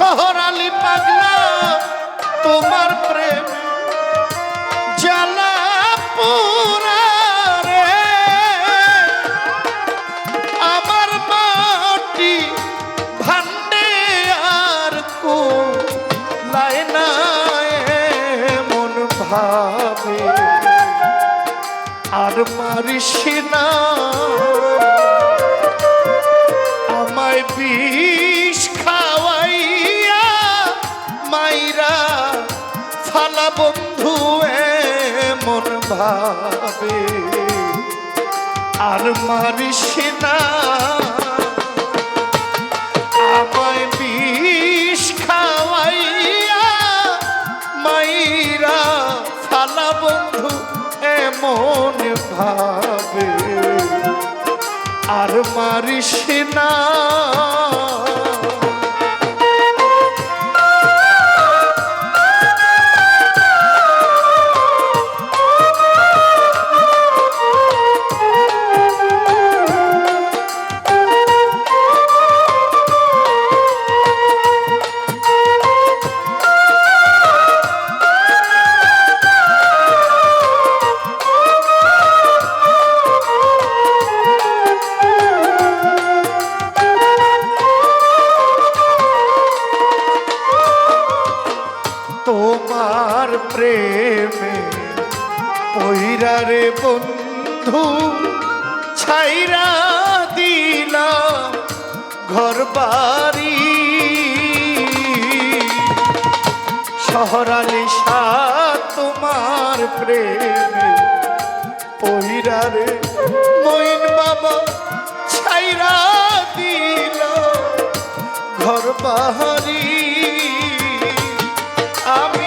শহর আলী পাগলা তোমার প্রেম জ্বালা আমার আর আর মারিস না। আমায় বি ভাবে, আর মারিস না। আমায় বিষ খাওয়াইয়া মাইরা ফালা বন্ধু, এমন ভাবে, আর মারিস না। তোমার প্রেমে পইরা রে বন্ধু, ছাইরা দিলাম ঘর বাড়ি। শহরালি তোমার প্রেমে পইরা রে মইন বাবা, ছাইরা দিল ঘর বাহারি I'm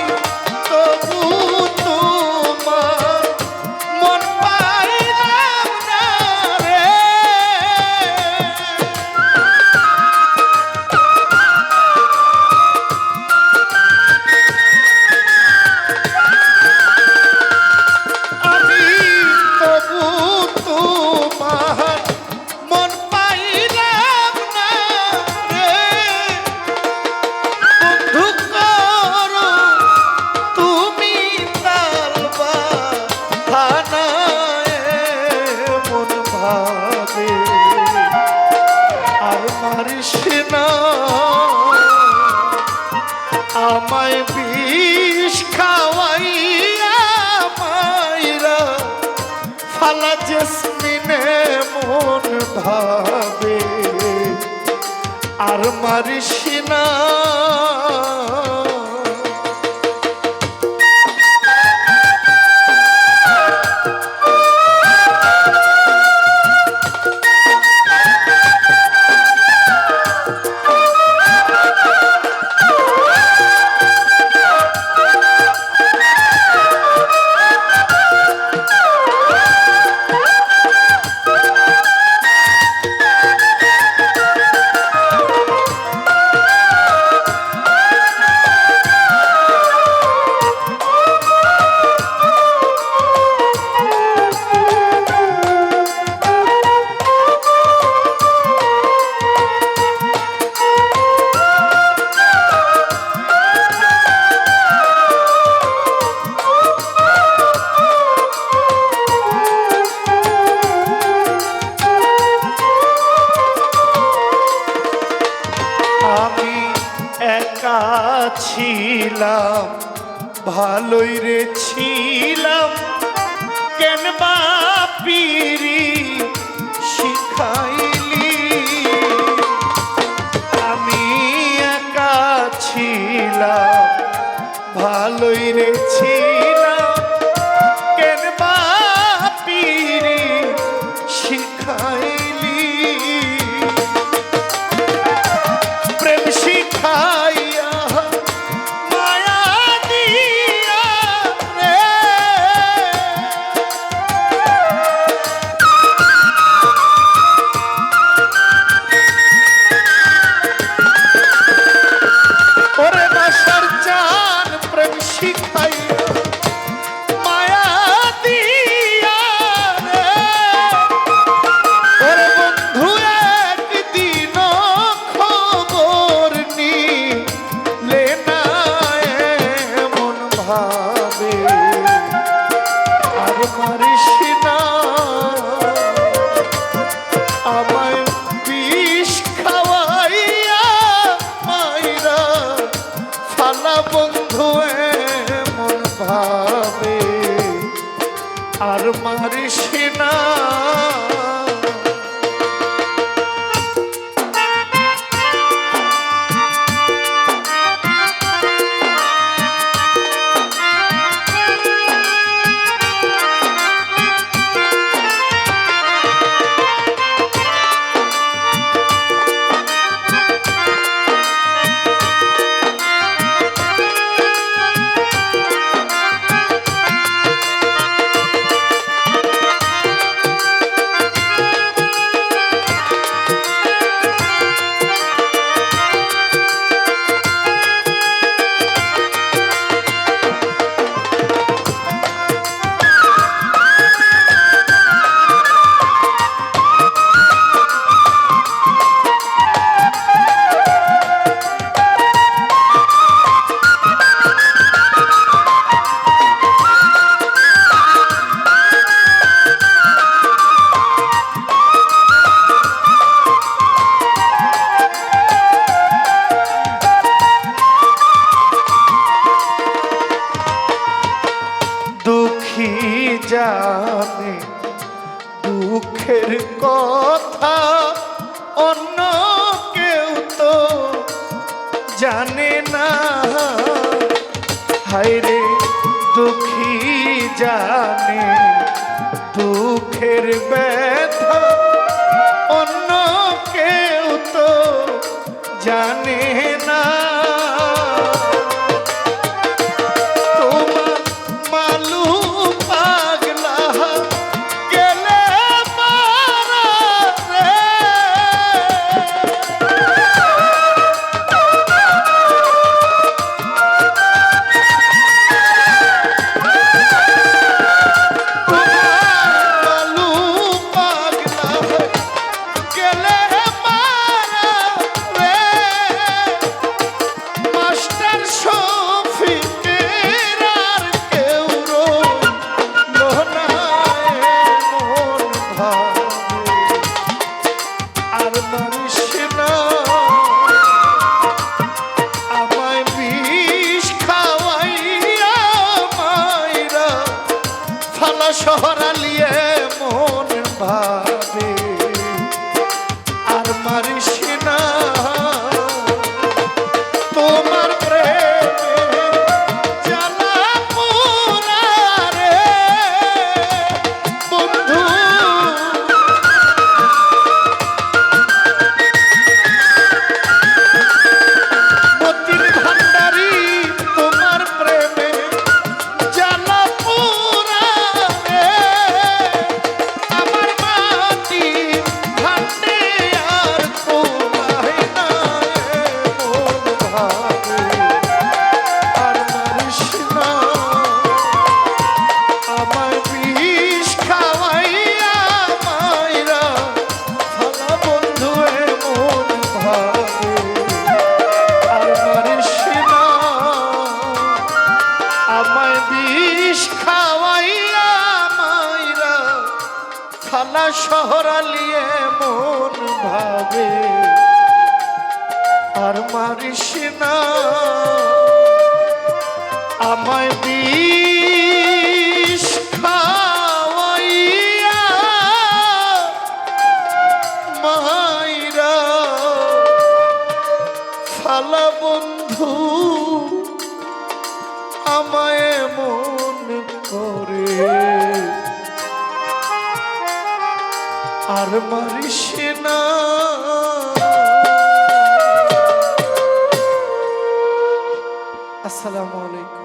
বিষ খাওয়াইয়া মাইরা ফালা জেসমিনে মন ভাবে। আর মারিস না ছিলাম ভালোই রে ছিলাম। কেন বাপিরি শিখাইলি জানে দুঃখের কথা অন্য কেউ তো জানে না। হায়রে দুঃখী জানে দুঃখের ব্যা মারিস আমায় দিস খাওয়াইয়া মাইরা ফালা বন্ধু আমায় মন করে। আর মারিস না আসসালামু আলাইকুম।